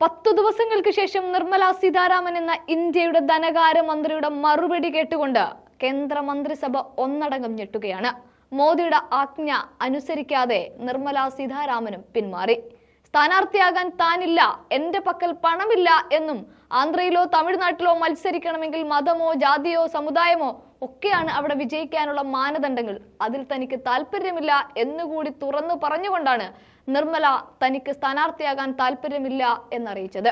പത്തു ദിവസങ്ങൾക്ക് ശേഷം നിർമ്മല സീതാരാമൻ എന്ന ഇന്ത്യയുടെ ധനകാര്യ മന്ത്രിയുടെ മറുപടി കേട്ടുകൊണ്ട് കേന്ദ്ര മന്ത്രിസഭ ഒന്നടങ്കം ഞെട്ടുകയാണ്. മോദിയുടെ ആജ്ഞ അനുസരിക്കാതെ നിർമ്മല സീതാരാമനും പിന്മാറി. സ്ഥാനാർത്ഥിയാകാൻ താനില്ല എന്റെ പക്കൽ പണമില്ല എന്നും ആന്ധ്രയിലോ തമിഴ്നാട്ടിലോ മത്സരിക്കണമെങ്കിൽ മതമോ ജാതിയോ സമുദായമോ ഒക്കെയാണ് അവിടെ വിജയിക്കാനുള്ള മാനദണ്ഡങ്ങൾ. അതിൽ തനിക്ക് താല്പര്യമില്ല എന്നുകൂടി തുറന്നു പറഞ്ഞുകൊണ്ടാണ് നിർമ്മല തനിക്ക് സ്ഥാനാർത്ഥിയാകാൻ താല്പര്യമില്ല എന്നറിയിച്ചത്.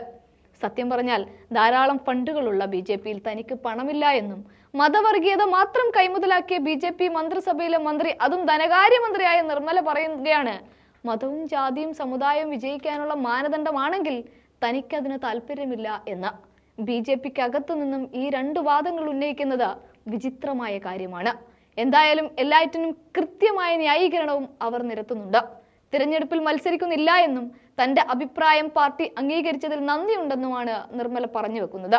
സത്യം പറഞ്ഞാൽ ധാരാളം ഫണ്ടുകളുള്ള ബി ജെ പിയിൽ തനിക്ക് പണമില്ല എന്നും മതവർഗീയത മാത്രം കൈമുതലാക്കിയ ബി ജെ പി മന്ത്രിസഭയിലെ മന്ത്രി അതും ധനകാര്യമന്ത്രിയായ നിർമ്മല പറയുകയാണ് മതവും ജാതിയും സമുദായവും വിജയിക്കാനുള്ള മാനദണ്ഡമാണെങ്കിൽ തനിക്കതിന് താല്പര്യമില്ല എന്ന് ബി ജെ പിക്ക് അകത്തു നിന്നും ഈ രണ്ട് വാദങ്ങൾ ഉന്നയിക്കുന്നത് വിചിത്രമായ കാര്യമാണ്. എന്തായാലും എല്ലാറ്റിനും കൃത്യമായ ന്യായീകരണവും അവർ നിരത്തുന്നുണ്ട്. തിരഞ്ഞെടുപ്പിൽ മത്സരിക്കുന്നില്ല എന്നും തന്റെ അഭിപ്രായം പാർട്ടി അംഗീകരിച്ചതിൽ നന്ദിയുണ്ടെന്നുമാണ് നിർമ്മല പറഞ്ഞു വെക്കുന്നത്.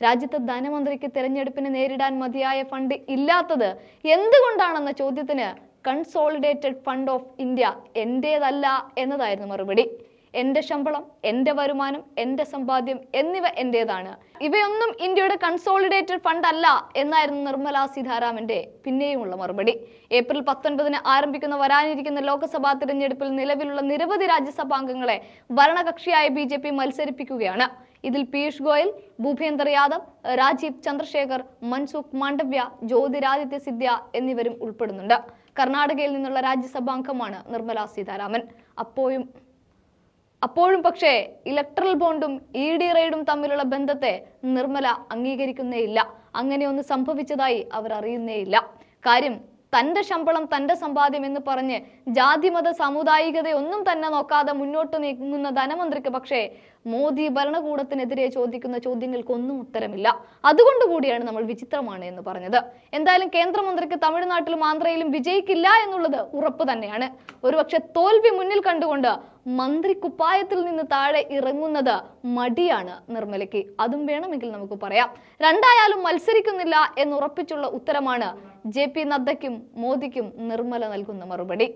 രാജ്യത്തെ ധനമന്ത്രിക്ക് തെരഞ്ഞെടുപ്പിനെ നേരിടാൻ മതിയായ ഫണ്ട് ഇല്ലാത്തത് എന്തുകൊണ്ടാണെന്ന ചോദ്യത്തിന് കൺസോളിഡേറ്റഡ് ഫണ്ട് ഓഫ് ഇന്ത്യ എന്റേതല്ല എന്നതായിരുന്നു മറുപടി. എന്റെ ശമ്പളം എന്റെ വരുമാനം എന്റെ സമ്പാദ്യം എന്നിവ എന്റേതാണ് ഇവയൊന്നും ഇന്ത്യയുടെ കൺസോളിഡേറ്റഡ് ഫണ്ട് അല്ല എന്നായിരുന്നു നിർമ്മല സീതാരാമന്റെ പിന്നെയുമുള്ള മറുപടി. ഏപ്രിൽ പത്തൊൻപതിന് ആരംഭിക്കുന്ന വരാനിരിക്കുന്ന ലോക്സഭാ തിരഞ്ഞെടുപ്പിൽ നിലവിലുള്ള നിരവധി രാജ്യസഭാംഗങ്ങളെ ഭരണകക്ഷിയായ ബി ജെ പി മത്സരിപ്പിക്കുകയാണ്. ഇതിൽ പീയൂഷ് ഗോയൽ ഭൂപേന്ദർ യാദവ് രാജീവ് ചന്ദ്രശേഖർ മൻസുഖ് മാണ്ഡവ്യ ജ്യോതിരാദിത്യ സിദ്ധ്യ എന്നിവരും ഉൾപ്പെടുന്നുണ്ട്. കർണാടകയിൽ നിന്നുള്ള രാജ്യസഭാംഗമാണ് നിർമ്മല സീതാരാമൻ. അപ്പോഴും അപ്പോഴും പക്ഷേ ഇലക്ട്രൽ ബോണ്ടും ഇ ഡി റെയ്ഡും തമ്മിലുള്ള ബന്ധത്തെ നിർമ്മല അംഗീകരിക്കുന്നേയില്ല. അങ്ങനെയൊന്ന് സംഭവിച്ചതായി അവർ അറിയുന്നേയില്ല. കാര്യം തന്റെ ശമ്പളം തന്റെ സമ്പാദ്യം എന്ന് പറഞ്ഞ് ജാതിമത സാമുദായികതയൊന്നും തന്നെ നോക്കാതെ മുന്നോട്ട് നീങ്ങുന്ന ധനമന്ത്രിക്ക് പക്ഷേ മോദി ഭരണകൂടത്തിനെതിരെ ചോദിക്കുന്ന ചോദ്യങ്ങൾക്കൊന്നും ഉത്തരമില്ല. അതുകൊണ്ട് കൂടിയാണ് നമ്മൾ വിചിത്രമാണ് എന്ന് പറഞ്ഞത്. എന്തായാലും കേന്ദ്രമന്ത്രിക്ക് തമിഴ്നാട്ടിലും ആന്ധ്രയിലും വിജയിക്കില്ല എന്നുള്ളത് ഉറപ്പ് തന്നെയാണ്. ഒരുപക്ഷെ തോൽവി മുന്നിൽ കണ്ടുകൊണ്ട് മന്ത്രി കുപ്പായത്തിൽ നിന്ന് താഴെ ഇറങ്ങുന്നത് മടിയാണ് നിർമ്മലയ്ക്ക്. അതും വേണമെങ്കിൽ നമുക്ക് പറയാം. രണ്ടായാലും മത്സരിക്കുന്നില്ല എന്നുറപ്പിച്ചുള്ള ഉത്തരമാണ് ജെ പി നദ്ദയ്ക്കും മോദിക്കും നിർമ്മല നൽകുന്ന മറുപടി.